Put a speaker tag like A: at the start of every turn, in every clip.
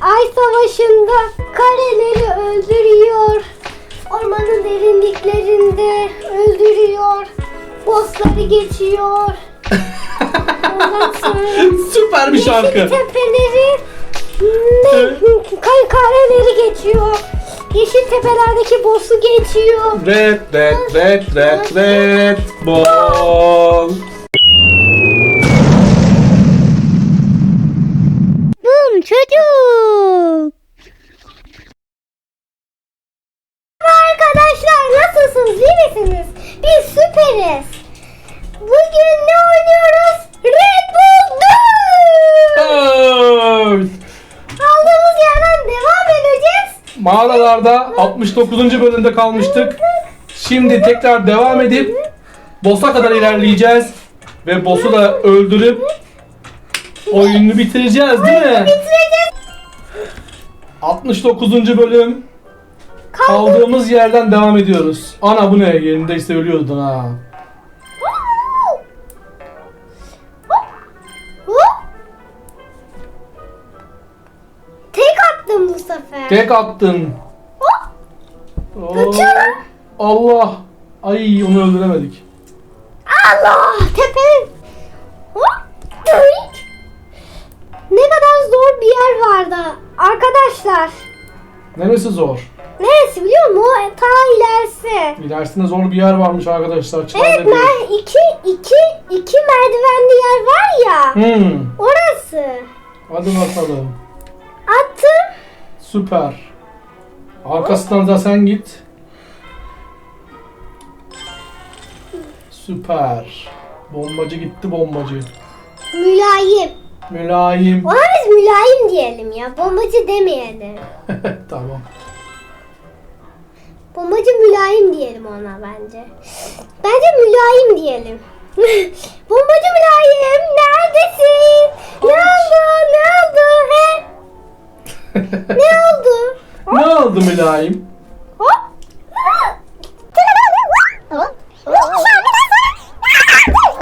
A: Ay savaşında kareleri öldürüyor. Ormanın derinliklerinde öldürüyor. Bossları geçiyor. Ondan sonra
B: Süper bir şarkı.
A: Yeşil tepeleri ne, kay kareleri geçiyor. Yeşil tepelerdeki boss'u geçiyor.
B: Red, red, red, red, red, ball.
A: Çocuk. Arkadaşlar nasılsınız iyi misiniz? Biz süperiz. Bugün ne oynuyoruz? Red Bull.
B: Evet.
A: Aldığımız yerden devam edeceğiz.
B: Mağaralarda 69. bölümde kalmıştık. Şimdi tekrar devam edip boss'a kadar ilerleyeceğiz. Ve boss'u da öldürüp oyunu bitireceğiz değil mi?
A: Bitireceğiz.
B: 69. bölüm.
A: Kaldı.
B: Kaldığımız yerden devam ediyoruz. Ana bu ne? Yerindeyse ölüyordun ha.
A: Tek attım bu sefer.
B: Tek attın. Oo.
A: Kaçıyorum.
B: Allah. Ay onu öldüremedik.
A: Allah Arkadaşlar.
B: Neresi zor?
A: Neresi biliyor musun? O ta ilerisi.
B: İlerisinde zor bir yer varmış arkadaşlar. Çıkar
A: Evet
B: dedi.
A: mer iki, iki, iki merdivenli yer var ya.
B: Hmm.
A: Orası.
B: Hadi bakalım.
A: Attım.
B: Süper. Arkasından da sen git. Süper. Bombacı gitti bombacı.
A: Mülayim.
B: Mülayim.
A: Ona biz mülayim diyelim ya. Bombacı demeyelim.
B: tamam.
A: Bombacı mülayim diyelim ona bence. Bence mülayim diyelim. Bombacı mülayim neredesin? Ne oldu? Ne oldu? He? Ne oldu?
B: ne oldu mülayim?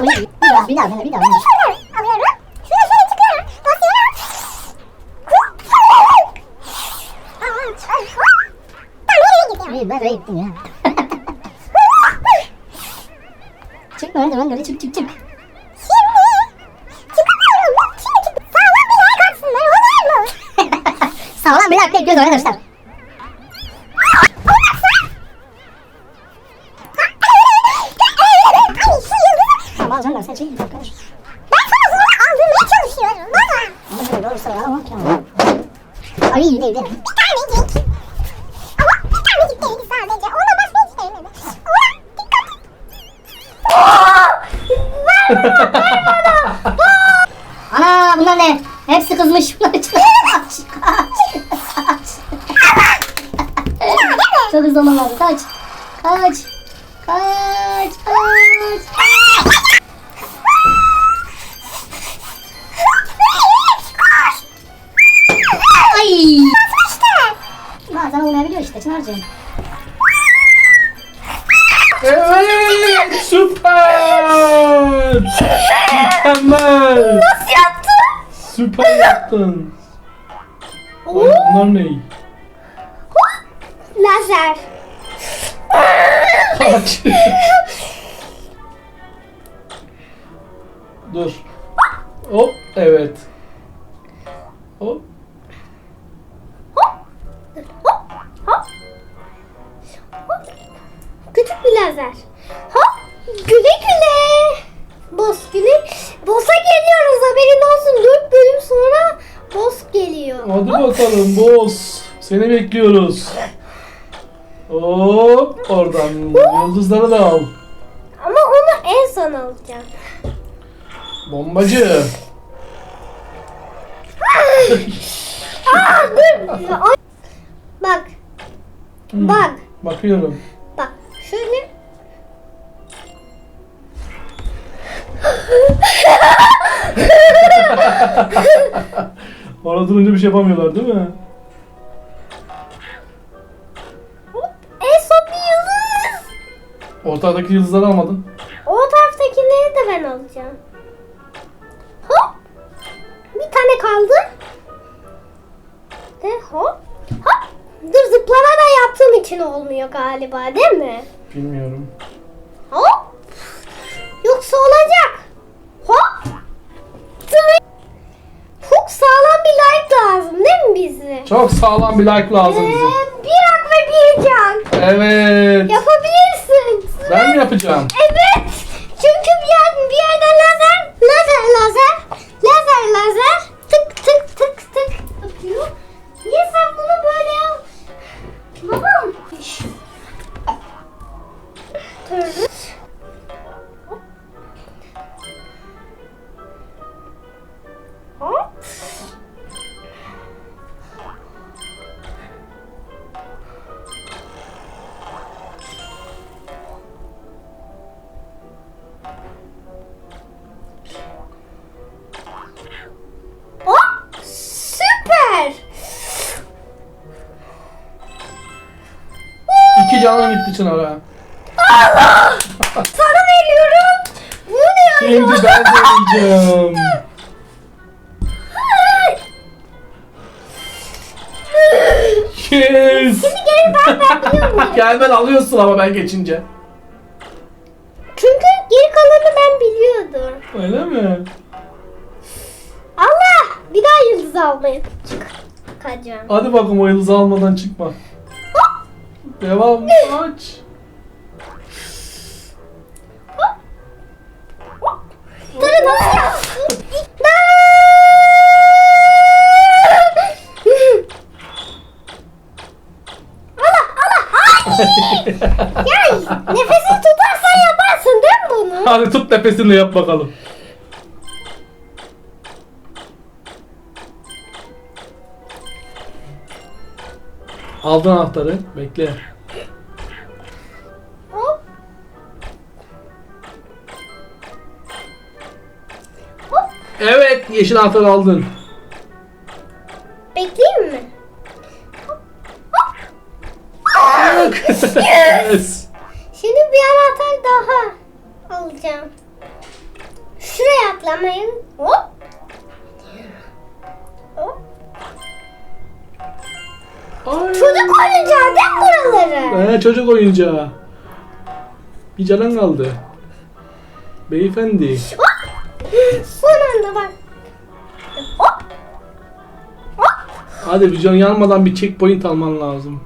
C: Bir daha, bir daha, bir daha. Hayır, ben öyle gittim ya. çık böyle, böyle, böyle çık, çık, çık. Sağlam bir dakika bekliyoruz arkadaşlar. Tamam alacağım sen çekil arkadaş.
A: aldırmaya çalışıyorum. Baba.
C: Ama böyle olursa ya ama tamam. Ay iyi değil bunlar ne? Hepsi kızmış. Bunlar kaç, kaç. Çok hızlı olmam lazım. Kaç. Kaç. Kaç. Kaç. Ay. Bazen olmayabiliyor işte Çınar'cığım.
B: Evet süper. Mükemmel.
A: Nasıl yaptın?
B: Süper yaptın. Ay, bunlar ne?
A: Lazer.
B: Kaç. Dur. Hop evet. Hop.
A: Küçük bir lazer. Hop. Güle güle.
B: Hadi bakalım boss. Seni bekliyoruz. Hop oradan yıldızları da al.
A: Ama onu en son alacağım.
B: Bombacı.
A: Aa dur. Bak. Bak.
B: Bakıyorum.
A: Bak. Şöyle.
B: Aradırınca bir şey yapamıyorlar değil mi?
A: En son bir yıldız.
B: Ortadaki yıldızları almadın.
A: O taraftakileri de ben alacağım. Hop. Bir tane kaldı.
B: De
A: hop. Hop. Dur zıplamadan yaptığım için olmuyor galiba değil mi? Bilmiyorum. Hop. Bize?
B: Çok sağlam bir like lazım bize.
A: Ee, bir hak ve bir can.
B: Evet.
A: Yapabilirsin.
B: Ben mi yapacağım?
A: Evet. Çünkü bir, yer, bir yerden lazer, lazer, lazer, lazer, lazer,
B: canın gitti Çınar'a.
A: Allah! Sana veriyorum. Bu ne ya?
B: Şimdi ben deneyeceğim. Yes.
A: Şimdi geri ben ben biliyor muyum?
B: Gel ben alıyorsun ama ben geçince.
A: Çünkü geri kalanı ben biliyordum.
B: Öyle mi?
A: Allah! Bir daha yıldız almaya çıkacağım.
B: Hadi bakalım o yıldızı almadan çıkma. Devam aç.
A: Dur nasıl! Ay! Ya nefesini tutarsan yaparsın değil mi bunu?
B: Hadi tut nefesini yap bakalım. Aldın anahtarı. Bekle. Evet yeşil anahtarı aldın.
A: Bekleyeyim mi?
B: yes.
A: Şimdi bir anahtar daha alacağım. Şuraya atlamayın. Hop. Hop.
B: Ay.
A: Çocuk oyuncağı değil mi buraları?
B: Ee, çocuk oyuncağı. Bir canın kaldı. Beyefendi.
A: Hop. Son anda bak.
B: Hadi can yanmadan bir checkpoint alman lazım.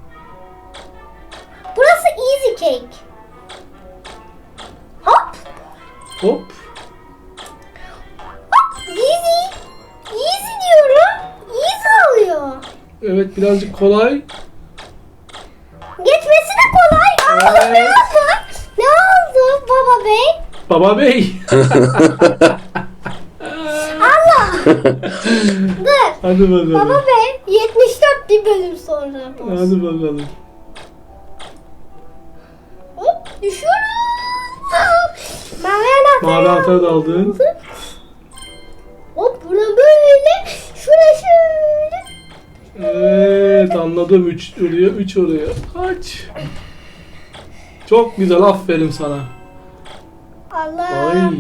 A: Burası easy cake. Hop.
B: Hop.
A: Hop. Easy. Easy diyorum. Easy oluyor.
B: Evet birazcık kolay.
A: Geçmesi de kolay. Aa,
B: Evet.
A: ne oldu? Ne oldu baba bey?
B: Baba bey.
A: Allah. Dur.
B: Hadi bakalım.
A: Baba bey 74 sonra.
B: Hadi bakalım.
A: Hop düşüyoruz. Mavi anahtarı.
B: Mavi anahtarı da aldın.
A: Hop buradan böyle. Şuraya şöyle.
B: Evet anladım. 3 oraya 3 oraya. Kaç. Çok güzel aferin sana.
A: Allah.
B: Ay.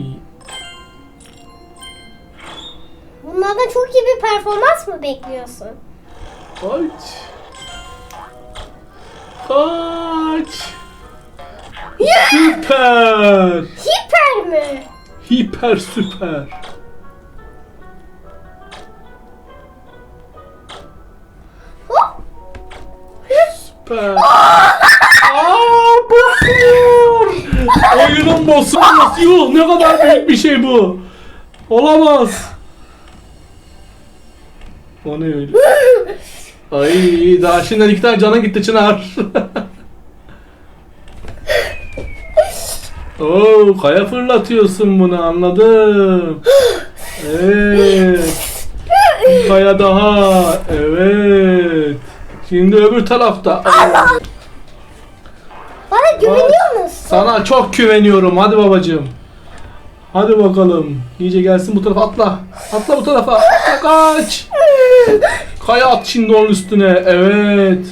A: Bunlardan çok iyi bir performans mı bekliyorsun?
B: Kaç. Kaç. Süper.
A: Hiper mi?
B: Hiper süper.
A: Hop.
B: Süper. Aa, basıyor. Oyunun boss'u basıyor. Ne kadar büyük bir şey bu. Olamaz. O ne öyle? Ay daha şimdiden iki tane cana gitti Çınar. Oo kaya fırlatıyorsun bunu anladım. Evet. Bir kaya daha. Evet. Şimdi öbür tarafta.
A: Bana güveniyor musun?
B: Sana çok güveniyorum. Hadi babacığım. Hadi bakalım. İyice gelsin bu tarafa atla. Atla bu tarafa. Atla kaç. Kaya at şimdi onun üstüne. Evet.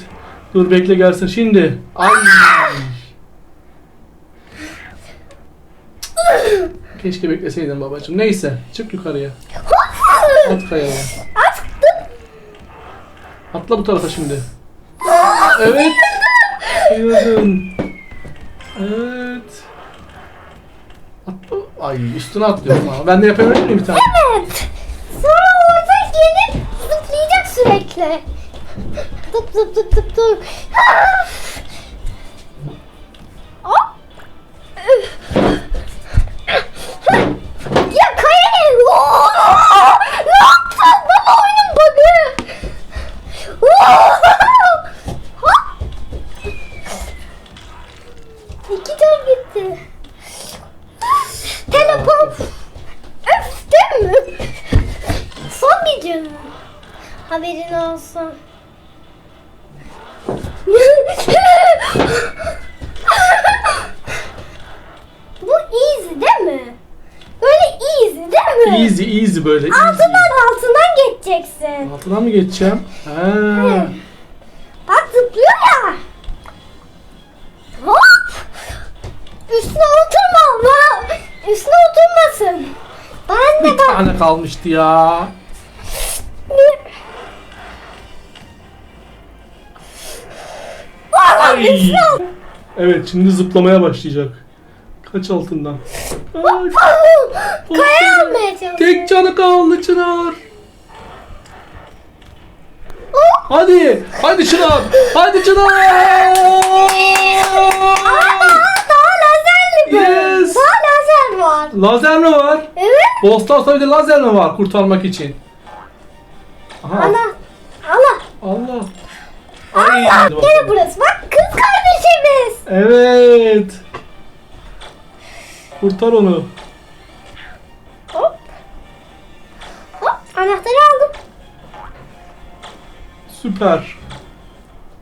B: Dur bekle gelsin şimdi. Ay. Keşke bekleseydin babacığım. Neyse. Çık yukarıya. At kayaya. Atla bu tarafa şimdi. Evet. Başlıyordun. Evet. Atla. Ay üstüne atlıyorum ama. Ben de yapabilir miyim bir tane?
A: Evet. Sonra orada gelip sürekli. Tıp tıp tıp tıp tıp. Ya kayın. Ne yaptın? Baba oyunun bug'ı. İki can gitti. Telefon. Öf değil mi? Son bir canım. Haberin olsun. Bu easy değil mi? Böyle easy değil mi?
B: Easy easy böyle. Easy.
A: Altından altından geçeceksin.
B: Altına mı geçeceğim? Ha.
A: Bak zıplıyor ya. Hop. Üstüne oturma. Üstüne oturmasın. Ben de
B: Bir
A: bak.
B: tane kalmıştı ya. Ay. Evet şimdi zıplamaya başlayacak. Kaç altından? Ay,
A: Kaya almaya.
B: Tek canı kaldı Çınar. Hadi, hadi Çınar, hadi Çınar.
A: Aa, daha lazerli bu.
B: Yes.
A: Daha lazer var.
B: Lazer mi var?
A: Evet.
B: Boss'tan bir de lazer mi var kurtarmak için? Aha,
A: Ana. Allah.
B: Allah. Ay, hadi bakalım.
A: Gene burası. Bak kız kardeşimiz.
B: Evet. Kurtar onu.
A: Hop. Hop. Anahtarı aldım.
B: Süper.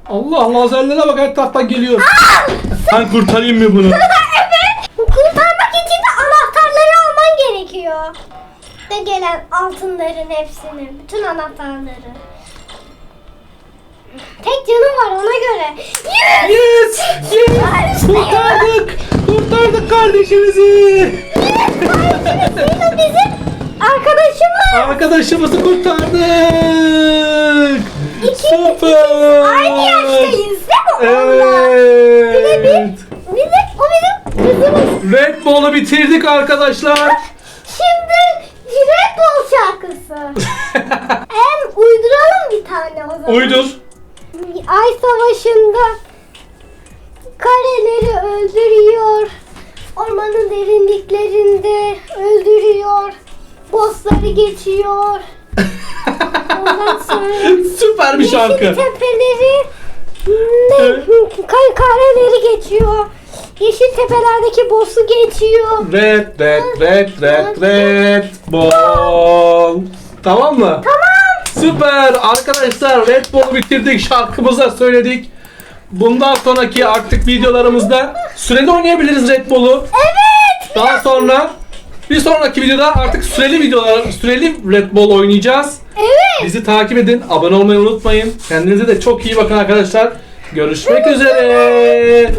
B: Allah lazerlere bak her taraftan geliyor. Ben kurtarayım mı bunu?
A: evet. Kurtarmak için de anahtarları alman gerekiyor. Ve gelen altınların hepsini. Bütün anahtarları. Var ona göre. Yes!
B: Yes! Yes! Kurtardık! Kurtardık kardeşimizi!
A: Yine bizim arkadaşımız.
B: Arkadaşımızı kurtardık!
A: İki-
B: Süper!
A: Aynı yaştayız değil mi onunla?
B: Evet!
A: Bizim, o bizim kızımız.
B: Red Bull'u bitirdik arkadaşlar.
A: Şimdi Red Bull şarkısı. Hem uyduralım bir tane o zaman.
B: Uydur.
A: Ay savaşında kareleri öldürüyor. Ormanın derinliklerinde öldürüyor. Bossları geçiyor. Ondan sonra
B: Süper bir şarkı.
A: Yeşil tepeleri ne? Kay kareleri geçiyor. Yeşil tepelerdeki boss'u geçiyor.
B: Red, red, red, red, red Bull. Tamam mı?
A: Tamam.
B: Süper arkadaşlar Red Bull'u bitirdik şarkımızı da söyledik. Bundan sonraki artık videolarımızda süreli oynayabiliriz Red Bull'u.
A: Evet.
B: Daha sonra bir sonraki videoda artık süreli videolar, süreli Red Bull oynayacağız.
A: Evet.
B: Bizi takip edin, abone olmayı unutmayın. Kendinize de çok iyi bakın arkadaşlar. Görüşmek üzere.